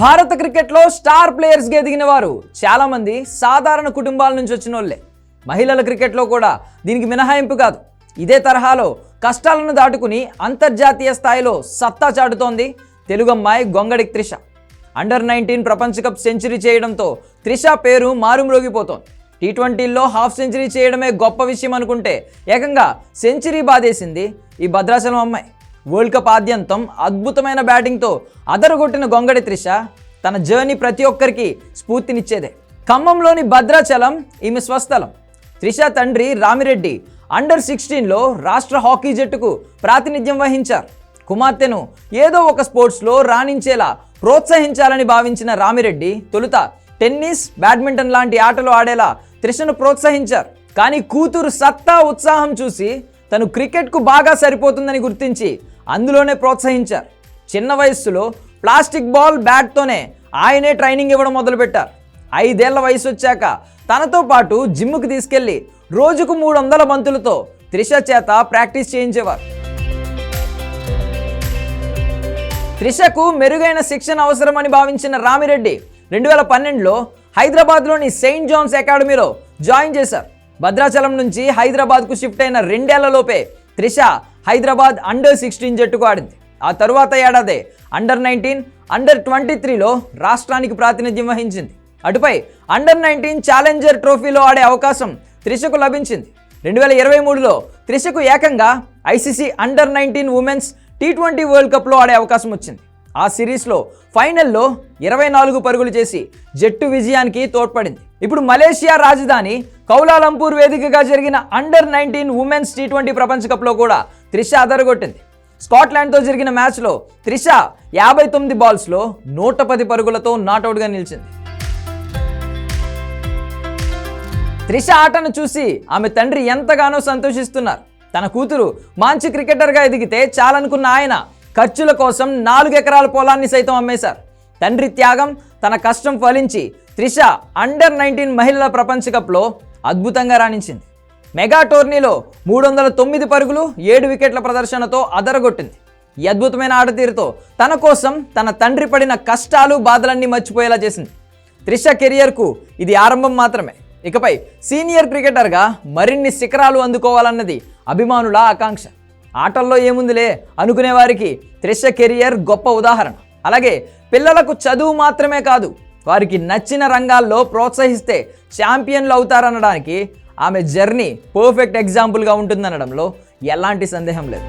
భారత క్రికెట్లో స్టార్ ప్లేయర్స్గా ఎదిగిన వారు చాలామంది సాధారణ కుటుంబాల నుంచి వచ్చిన వాళ్ళే మహిళల క్రికెట్లో కూడా దీనికి మినహాయింపు కాదు. ఇదే తరహాలో కష్టాలను దాటుకుని అంతర్జాతీయ స్థాయిలో సత్తా చాటుతోంది తెలుగు అమ్మాయి గొంగడి త్రిష. అండర్ నైన్టీన్ ప్రపంచ కప్ సెంచరీ చేయడంతో త్రిష పేరు మారుమ్రోగిపోతోంది. టీ ట్వంటీల్లో హాఫ్ సెంచరీ చేయడమే గొప్ప విషయం అనుకుంటే ఏకంగా సెంచరీ బాధేసింది ఈ భద్రాచలం అమ్మాయి. వరల్డ్ కప్ ఆద్యంతం అద్భుతమైన బ్యాటింగ్తో అదరగొట్టిన గొంగడి త్రిష తన జర్నీ ప్రతి ఒక్కరికి స్ఫూర్తినిచ్చేదే. ఖమ్మంలోని భద్రాచలం ఈమె స్వస్థలం. త్రిష తండ్రి రామిరెడ్డి అండర్ సిక్స్టీన్లో రాష్ట్ర హాకీ జట్టుకు ప్రాతినిధ్యం వహించారు. కుమార్తెను ఏదో ఒక స్పోర్ట్స్లో రాణించేలా ప్రోత్సహించాలని భావించిన రామిరెడ్డి తొలుత టెన్నిస్ బ్యాడ్మింటన్ లాంటి ఆటలు ఆడేలా త్రిషను ప్రోత్సహించారు. కానీ కూతురు సత్తా ఉత్సాహం చూసి తను క్రికెట్కు బాగా సరిపోతుందని గుర్తించి అందులోనే ప్రోత్సహించారు. చిన్న వయస్సులో ప్లాస్టిక్ బాల్ బ్యాట్తోనే ఆయనే ట్రైనింగ్ ఇవ్వడం మొదలుపెట్టారు. ఐదేళ్ళ వయసు వచ్చాక తనతో పాటు జిమ్కి తీసుకెళ్ళి రోజుకు మూడు వందల బంతులతో త్రిష చేత ప్రాక్టీస్ చేయించేవారు. త్రిషకు మెరుగైన శిక్షణ అవసరమని భావించిన రామిరెడ్డి రెండు వేల పన్నెండులో హైదరాబాద్లోని సెయింట్ జాన్స్ అకాడమీలో జాయిన్ చేశారు. భద్రాచలం నుంచి హైదరాబాద్కు షిఫ్ట్ అయిన రెండేళ్ళలోపే త్రిష హైదరాబాద్ అండర్ సిక్స్టీన్ జట్టుకు ఆడింది. ఆ తరువాత ఏడాదే అండర్ నైన్టీన్ అండర్ ట్వంటీ త్రీలో రాష్ట్రానికి ప్రాతినిధ్యం వహించింది. అటుపై అండర్ నైన్టీన్ ఛాలెంజర్ ట్రోఫీలో ఆడే అవకాశం త్రిషకు లభించింది. రెండు వేల ఇరవై మూడులో త్రిషకు ఏకంగా ICC under nineteen women's T twenty world కప్లో ఆడే అవకాశం వచ్చింది. ఆ సిరీస్లో ఫైనల్లో ఇరవై నాలుగు పరుగులు చేసి జట్టు విజయానికి తోడ్పడింది. ఇప్పుడు మలేషియా రాజధాని కౌలాలంపూర్ వేదికగా జరిగిన under nineteen women's T twenty ప్రపంచ కప్లో కూడా త్రిష అదరగొట్టింది. స్కాట్లాండ్తో జరిగిన మ్యాచ్లో త్రిష యాభై తొమ్మిది బాల్స్లో నూట పది పరుగులతో నాటౌట్గా నిలిచింది. త్రిష ఆటను చూసి ఆమె తండ్రి ఎంతగానో సంతోషిస్తున్నారు. తన కూతురు మంచి క్రికెటర్గా ఎదిగితే చాలనుకున్న ఆయన ఖర్చుల కోసం నాలుగు ఎకరాల పొలాన్ని సైతం అమ్మేశారు. తండ్రి త్యాగం తన కష్టం ఫలించి త్రిష అండర్ నైన్టీన్ మహిళల ప్రపంచ కప్లో అద్భుతంగా రాణించింది. మెగా టోర్నీలో మూడు వందల తొమ్మిది పరుగులు ఏడు వికెట్ల ప్రదర్శనతో అదరగొట్టింది. ఈ అద్భుతమైన ఆటతీరుతో తన కోసం తన తండ్రి పడిన కష్టాలు బాధలన్నీ మర్చిపోయేలా చేసింది. త్రిష కెరియర్కు ఇది ఆరంభం మాత్రమే. ఇకపై సీనియర్ క్రికెటర్గా మరిన్ని శిఖరాలు అందుకోవాలన్నది అభిమానుల ఆకాంక్ష. ఆటల్లో ఏముందిలే అనుకునే వారికి త్రిష కెరియర్ గొప్ప ఉదాహరణ. అలాగే పిల్లలకు చదువు మాత్రమే కాదు వారికి నచ్చిన రంగాల్లో ప్రోత్సహిస్తే ఛాంపియన్లు అవుతారనడానికి ఆమె జర్నీ పర్ఫెక్ట్ ఎగ్జాంపుల్గా ఉంటుందనడంలో ఎలాంటి సందేహం లేదు.